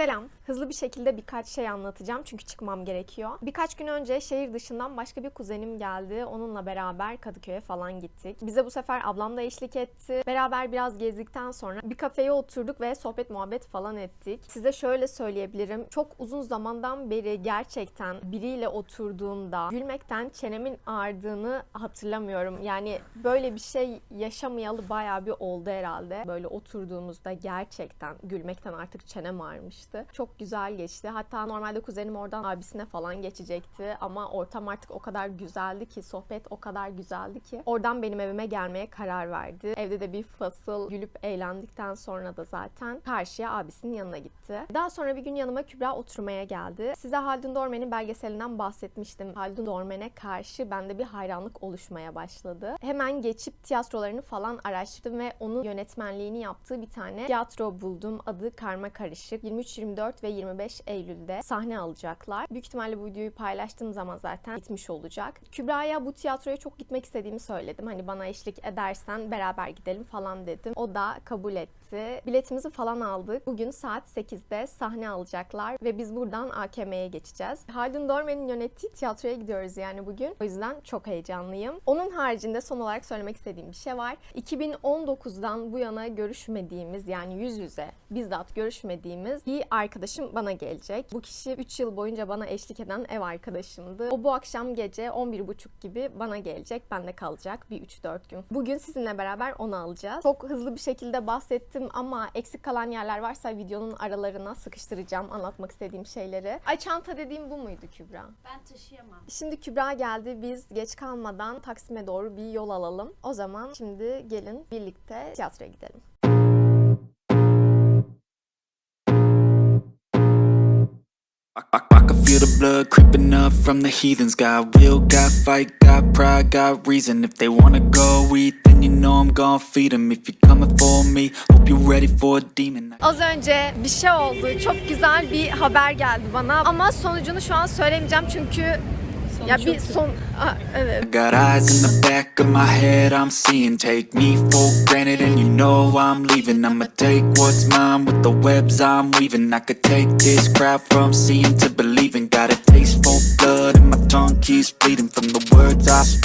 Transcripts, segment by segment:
Selam. Hızlı bir şekilde birkaç şey anlatacağım çünkü çıkmam gerekiyor. Birkaç gün önce şehir dışından başka bir kuzenim geldi. Onunla beraber Kadıköy'e falan gittik. Bize bu sefer ablam da eşlik etti. Beraber biraz gezdikten sonra bir kafeye oturduk ve sohbet muhabbet falan ettik. Size şöyle söyleyebilirim. Çok uzun zamandan beri gerçekten biriyle oturduğumda gülmekten çenemin ağrıdığını hatırlamıyorum. Yani böyle bir şey yaşamayalı bayağı bir oldu herhalde. Böyle oturduğumuzda gerçekten gülmekten artık çenem ağrımıştı. Çok güzel geçti. Hatta normalde kuzenim oradan abisine falan geçecekti ama ortam artık o kadar güzeldi ki sohbet o kadar güzeldi ki oradan benim evime gelmeye karar verdi. Evde de bir fasıl gülüp eğlendikten sonra da zaten karşıya abisinin yanına gitti. Daha sonra bir gün yanıma Kübra oturmaya geldi. Size Haldun Dormen'in belgeselinden bahsetmiştim. Haldun Dormen'e karşı bende bir hayranlık oluşmaya başladı. Hemen geçip tiyatrolarını falan araştırdım ve onun yönetmenliğini yaptığı bir tane tiyatro buldum. Adı Karma Karışık. 23, 24 ve 25 Eylül'de sahne alacaklar. Büyük ihtimalle bu videoyu paylaştığım zaman zaten bitmiş olacak. Kübra'ya bu tiyatroya çok gitmek istediğimi söyledim. Hani bana eşlik edersen beraber gidelim falan dedim. O da kabul etti. Biletimizi falan aldık. Bugün saat 8'de sahne alacaklar ve biz buradan AKM'ye geçeceğiz. Haldun Dormen'in yönettiği tiyatroya gidiyoruz yani bugün. O yüzden çok heyecanlıyım. Onun haricinde son olarak söylemek istediğim bir şey var. 2019'dan bu yana görüşmediğimiz yani yüz yüze bizzat görüşmediğimiz bir arkadaşım bana gelecek. Bu kişi 3 yıl boyunca bana eşlik eden ev arkadaşımdı. O bu akşam gece 11.30 gibi bana gelecek. Bende kalacak bir 3-4 gün. Bugün sizinle beraber onu alacağız. Çok hızlı bir şekilde bahsettim ama eksik kalan yerler varsa videonun aralarına sıkıştıracağım anlatmak istediğim şeyleri. Ay çanta dediğim bu muydu Kübra? Ben taşıyamam. Şimdi Kübra geldi. Biz geç kalmadan Taksim'e doğru bir yol alalım. O zaman şimdi gelin birlikte tiyatroya gidelim. I, I, can feel the blood creeping up from the heathens. Got will, got fight, got pride, got reason. If they wanna go eat, then you know I'm gonna feed them. If you're coming for me, hope you're ready for a demon. Az önce bir şey oldu. Çok güzel bir haber geldi bana. Ama sonucunu şu an söylemeyeceğim çünkü ya bir son Aa, evet. I got eyes in the back of my head, I'm seeing. Take me for granted, and you know I'm leaving. I'ma take what's mine with the webs I'm weaving. I could take this crowd from seeing to believing.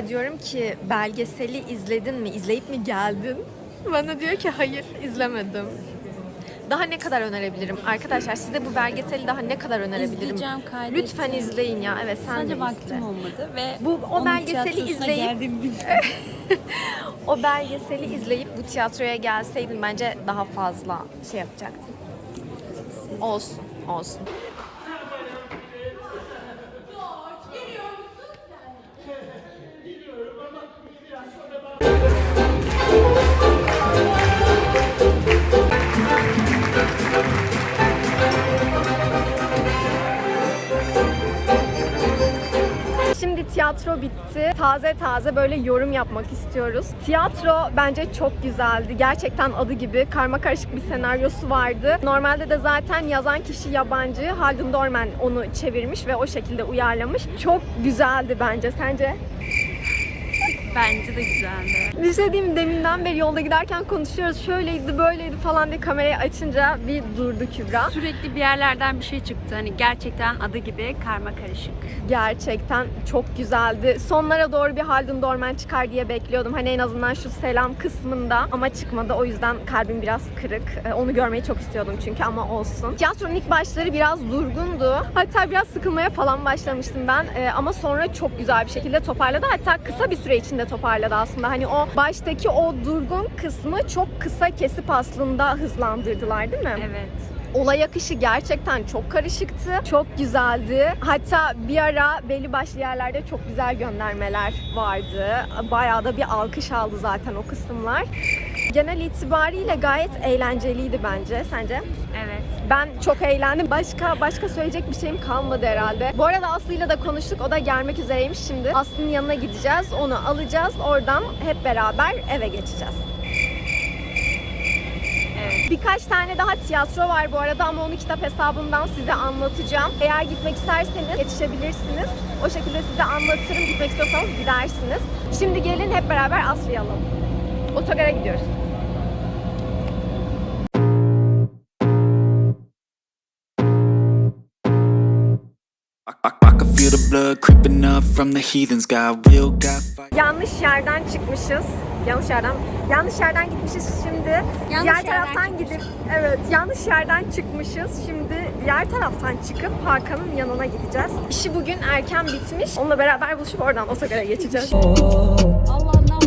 Kübra'ya diyorum ki belgeseli izledin mi? İzleyip mi geldin? Bana diyor ki hayır izlemedim. Daha ne kadar önerebilirim? Arkadaşlar size bu belgeseli daha ne kadar önerebilirim? İzleyeceğim, kaydettim. Lütfen izleyin ya. Evet sen Sadece de vaktim izle. olmadı ve Bu- o belgeseli izleyip- O belgeseli izleyip bu tiyatroya gelseydin bence daha fazla şey yapacaktın. Olsun, olsun. Şimdi tiyatro bitti. Taze taze böyle yorum yapmak istiyoruz. Tiyatro bence çok güzeldi. Gerçekten adı gibi karma karışık bir senaryosu vardı. Normalde de zaten yazan kişi yabancı. Haldun Dorman onu çevirmiş ve o şekilde uyarlamış. Çok güzeldi bence. Sence? Bence de güzeldi. Bir şey diyeyim mi? Deminden beri yolda giderken konuşuyoruz. Şöyleydi, böyleydi falan diye kamerayı açınca bir durdu Kübra. Sürekli bir yerlerden bir şey çıktı. Hani gerçekten adı gibi karma karışık. Gerçekten çok güzeldi. Sonlara doğru bir Haldun Dorman çıkar diye bekliyordum. Hani en azından şu selam kısmında ama çıkmadı. O yüzden kalbim biraz kırık. Ee, Onu görmeyi çok istiyordum çünkü ama olsun. Tiyatronun ilk başları biraz durgundu. Hatta biraz sıkılmaya falan başlamıştım ben. Ee, Ama sonra çok güzel bir şekilde toparladı. Hatta kısa bir süre içinde toparladı aslında. Hani o baştaki o durgun kısmı çok kısa kesip aslında hızlandırdılar değil mi? Evet. Olay akışı gerçekten çok karışıktı. Çok güzeldi. Hatta bir ara belli başlı yerlerde çok güzel göndermeler vardı. Bayağı da bir alkış aldı zaten o kısımlar. Genel itibariyle gayet eğlenceliydi bence. Sence? Evet. Ben çok eğlendim. Başka başka söyleyecek bir şeyim kalmadı herhalde. Bu arada Aslı'yla da konuştuk. O da gelmek üzereymiş şimdi. Aslı'nın yanına gideceğiz. Onu alacağız. Oradan hep beraber eve geçeceğiz. Birkaç tane daha tiyatro var bu arada ama onu kitap hesabımdan size anlatacağım. Eğer gitmek isterseniz yetişebilirsiniz. O şekilde size anlatırım. Gitmek istiyorsanız gidersiniz. Şimdi gelin hep beraber Aslı'yı alalım. Otogara gidiyoruz. Creeping up from the heathens. Got will, got fight. Yanlış yerden çıkmışız. Yanlış yerden yanlış yerden gitmişiz şimdi. Yanlış diğer yerden taraftan gidip evet yanlış yerden çıkmışız. Şimdi diğer taraftan çıkıp Hakan'ın yanına gideceğiz. İşi bugün erken bitmiş. Onunla beraber buluşup oradan otogara geçeceğiz. Allah'ından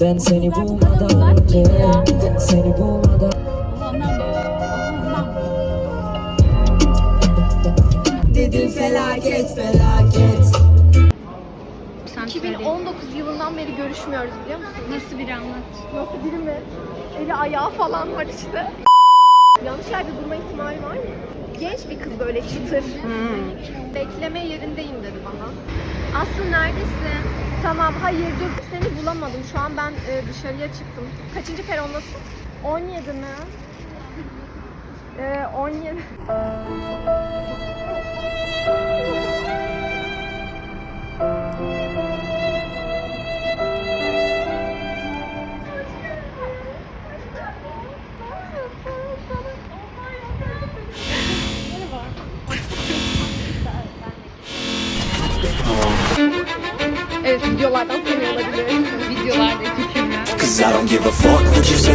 Ben seni kadar bulmadan uzak önce mıydı ya? Seni bulmadan Dedim felaket felaket Sen söyle. 2019 yılından beri görüşmüyoruz biliyor musun? Nasıl bir anlat? Nasıl biri mi? Eli ayağı falan var işte. Yanlış yerde durma ihtimali var mı? Genç bir kız böyle çıtır. Bekleme yerindeyim dedi bana. Aslı neredesin? Tamam hayır dur seni bulamadım. Şu an ben e, dışarıya çıktım. Kaçıncı perondasın? 17 mi? Ee, 17. Evet videolardan tanıyor olabiliriz. Videolardaki kimler? Cause I don't give a fuck what you say.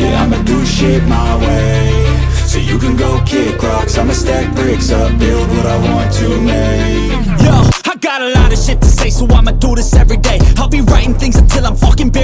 Yeah, I'ma do shit my way. So you can go kick rocks. I'ma stack bricks up, build what I want to make. Yo, I got a lot of shit to say, so I'ma do this every day. I'll be writing things until I'm fucking buried.